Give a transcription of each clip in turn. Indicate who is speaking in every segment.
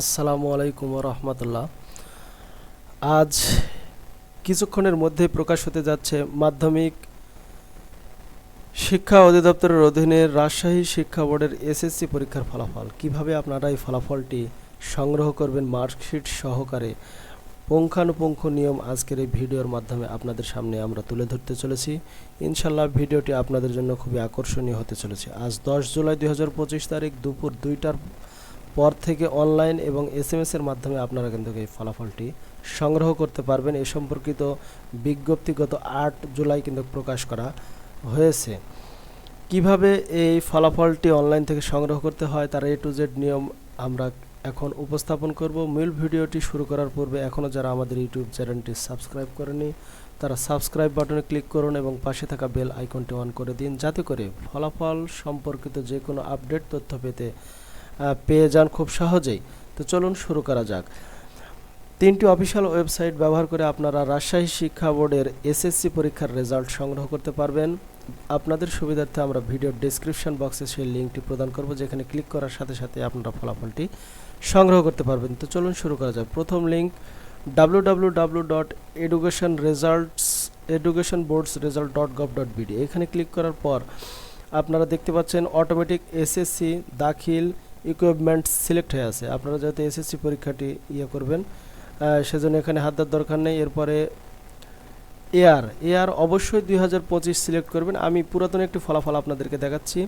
Speaker 1: আসসালামু আলাইকুম রহমতুল্লাহ আজ কিছুক্ষণের মধ্যে প্রকাশ হতে যাচ্ছে মাধ্যমিক শিক্ষা অধিদপ্তরের অধীনে রাজশাহী শিক্ষা বোর্ডের এসএসসি পরীক্ষার ফলাফল। কীভাবে আপনারা এই ফলাফলটি সংগ্রহ করবেন মার্কশিট সহকারে? পুঙ্খানুপুঙ্খ নিয়ম আজকের এই ভিডিওর মাধ্যমে আপনাদের সামনে আমরা তুলে ধরতে চলেছি। ইনশাল্লাহ ভিডিওটি আপনাদের জন্য খুবই আকর্ষণীয় হতে চলেছে। আজ দশ জুলাই দুই হাজার পঁচিশ তারিখ দুপুর দুইটার পর থেকে অনলাইন এবং এস এম এর মাধ্যমে আপনারা কিন্তু এই ফলাফলটি সংগ্রহ করতে পারবেন। এ সম্পর্কিত বিজ্ঞপ্তি গত আট জুলাই কিন্তু প্রকাশ করা হয়েছে। কীভাবে এই ফলাফলটি অনলাইন থেকে সংগ্রহ করতে হয় তার এ টু জেড নিয়ম আমরা এখন উপস্থাপন করব। মূল ভিডিওটি শুরু করার পূর্বে এখনও যারা আমাদের ইউটিউব চ্যানেলটি সাবস্ক্রাইব করেনি তারা সাবস্ক্রাইব বাটনে ক্লিক করুন এবং পাশে থাকা বেল আইকনটি অন করে দিন। যাতে করে ফলাফল সম্পর্কিত যে কোনো আপডেট তথ্য পেতে পেয়ে যান খুব সহজেই। তো চলুন শুরু করা যাক। তিনটি অফিসিয়াল ওয়েবসাইট ব্যবহার করে আপনারা রাজশাহী শিক্ষা বোর্ডের এসএসসি পরীক্ষার রেজাল্ট সংগ্রহ করতে পারবেন। আপনাদের সুবিধার্থে আমরা ভিডিওর ডেসক্রিপশন বক্সে সেই লিঙ্কটি প্রদান করব, যেখানে ক্লিক করার সাথে সাথে আপনারা ফলাফলটি সংগ্রহ করতে পারবেন। তো চলুন শুরু করা যাক। প্রথম link W W W dot education results education boards result dot gov dot BD এখানে ক্লিক করার পর আপনারা দেখতে পাচ্ছেন automatic SSC Dakhil equipment select হয়ে আছে। আপনারা যাতে এসএসসি পরীক্ষাটি ইয়ে করবেন সেজন্য এখানে হাত দেওয়ার দরকার নেই। এরপরে এয়ার এয়ার অবশ্যই দুই হাজার পঁচিশ সিলেক্ট করবেন। আমি পুরাতন একটি ফলাফল আপনাদেরকে দেখাচ্ছি।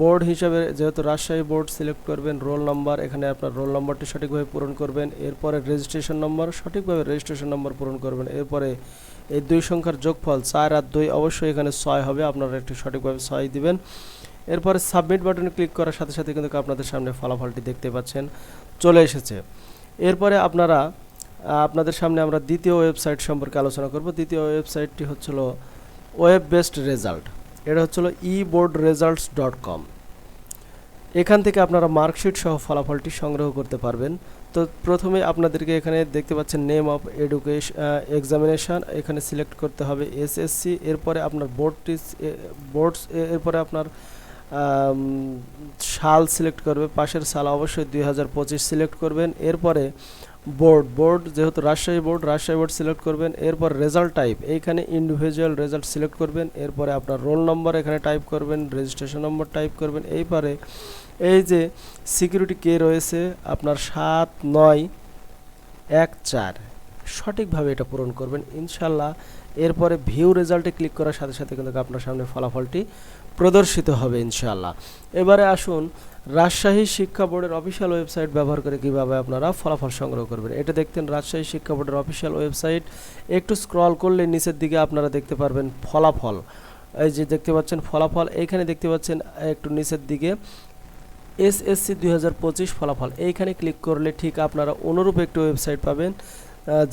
Speaker 1: বোর্ড হিসাবে যেহেতু রাজশাহী বোর্ড সিলেক্ট করবেন রোল নাম্বার এখানে আপনার রোল নম্বরটি সঠিকভাবে পূরণ করবেন। এরপরে রেজিস্ট্রেশন নম্বর সঠিকভাবে রেজিস্ট্রেশন নম্বর পূরণ করবেন। এরপরে এই দুই সংখ্যার যোগফল চার আর দুই অবশ্যই এখানে ছয় হবে। আপনারা একটি সঠিকভাবে ছয় দিবেন। এরপরে সাবমিট বাটনে ক্লিক করার সাথে সাথে কিন্তু আপনাদের সামনে ফলাফলটি দেখতে পাচ্ছেন, চলে এসেছে। এরপরে আপনারা আপনাদের সামনে আমরা দ্বিতীয় ওয়েবসাইট সম্পর্কে আলোচনা করব। দ্বিতীয় ওয়েবসাইটটি হচ্ছিল ওয়েব বেসড রেজাল্ট। এটা হচ্ছিল ই বোর্ড রেজাল্টস ডট কম এখান থেকে আপনারা মার্কশিট সহ ফলাফলটি সংগ্রহ করতে পারবেন। তো প্রথমে আপনাদেরকে এখানে দেখতে পাচ্ছেন নেম অফ এডুকেশন এক্সামিনেশন এখানে সিলেক্ট করতে হবে এসএসসি, এরপরে আপনার বোর্ডটি বোর্ডস এরপরে আপনার সাল সিলেক্ট করবে, পাশের সাল অবশ্যই দুই হাজার পঁচিশ সিলেক্ট করবেন। এরপরে বোর্ড বোর্ড যেহেতু Rajshahi board Rajshahi board select করবেন। এরপর রেজাল্ট টাইপ এইখানে ইন্ডিভিজুয়াল রেজাল্ট সিলেক্ট করবেন। এরপরে আপনার রোল নম্বর এখানে টাইপ করবেন রেজিস্ট্রেশন নম্বর টাইপ করবেন। এইবারে এই যে সিকিউরিটি কে রয়েছে, আপনার সাত, নয়, এক, চার। সঠিকভাবে এটা পূরণ করবেন। ইনশাল্লাহ এরপরে ভিউ রেজাল্টে ক্লিক করার সাথে সাথে কিন্তু আপনার সামনে ফলাফলটি প্রদর্শিত হবে ইনশাল্লাহ এবারে আসুন, রাজশাহী শিক্ষা বোর্ডের অফিসিয়াল ওয়েবসাইট ব্যবহার করে কীভাবে আপনারা ফলাফল সংগ্রহ করবেন। এটা দেখতেন রাজশাহী শিক্ষা বোর্ডের অফিসিয়াল ওয়েবসাইট একটু স্ক্রল করলে নিচের দিকে আপনারা দেখতে পারবেন ফলাফল। এই যে দেখতে পাচ্ছেন ফলাফল, এইখানে দেখতে পাচ্ছেন একটু নিচের দিকে এসএসসি দুই হাজার পঁচিশ ফলাফল। এইখানে ক্লিক করলে ঠিক আপনারা অনুরূপ একটি ওয়েবসাইট পাবেন।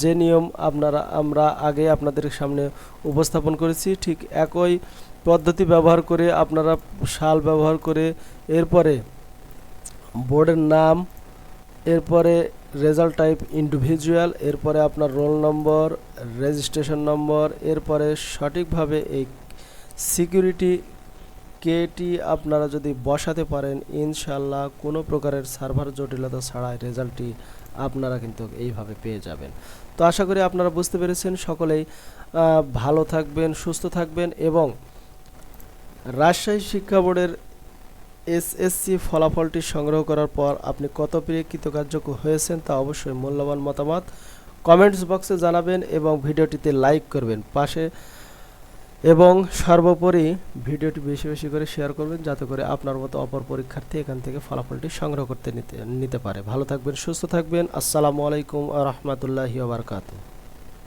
Speaker 1: যে নিয়ম আপনারা, আমরা আগে আপনাদের সামনে উপস্থাপন করেছি, ঠিক একই পদ্ধতি ব্যবহার করে আপনারা সাল ব্যবহার করে এরপরে বোর্ডের নাম, এরপরে রেজাল্ট টাইপ ইন্ডিভিজুয়াল, এরপরে আপনার রোল নম্বর, রেজিস্ট্রেশন নম্বর, এরপরে সঠিকভাবে এই সিকিউরিটি কেটি আপনারা যদি বসাতে পারেন, ইনশাল্লাহ কোনো প্রকারের সার্ভার জটিলতা ছাড়াই রেজাল্টটি আপনারা কিন্তু এইভাবে পেয়ে যাবেন। তো আশা করি আপনারা বুঝতে পেরেছেন। সকলেই ভালো থাকবেন, সুস্থ থাকবেন এবং রাজশাহী শিক্ষা বোর্ডের এসএসসি ফলাফলটি সংগ্রহ করার পর আপনি কত পেয়ে কৃতকার্য হয়েছেন তা অবশ্যই মূল্যবান মতামত কমেন্টস বক্সে জানাবেন এবং ভিডিওটিতে লাইক করবেন। পাশে এবং সর্বোপরি ভিডিওটি বেশি বেশি করে শেয়ার করবেন যাতে করে আপনার মতো অপর পরীক্ষার্থী এখান থেকে ফলাফলটি সংগ্রহ করতে নিতে নিতে পারে। ভালো থাকবেন, সুস্থ থাকবেন। আসসালামু আলাইকুম রহমতুল্লাহি বারকাতু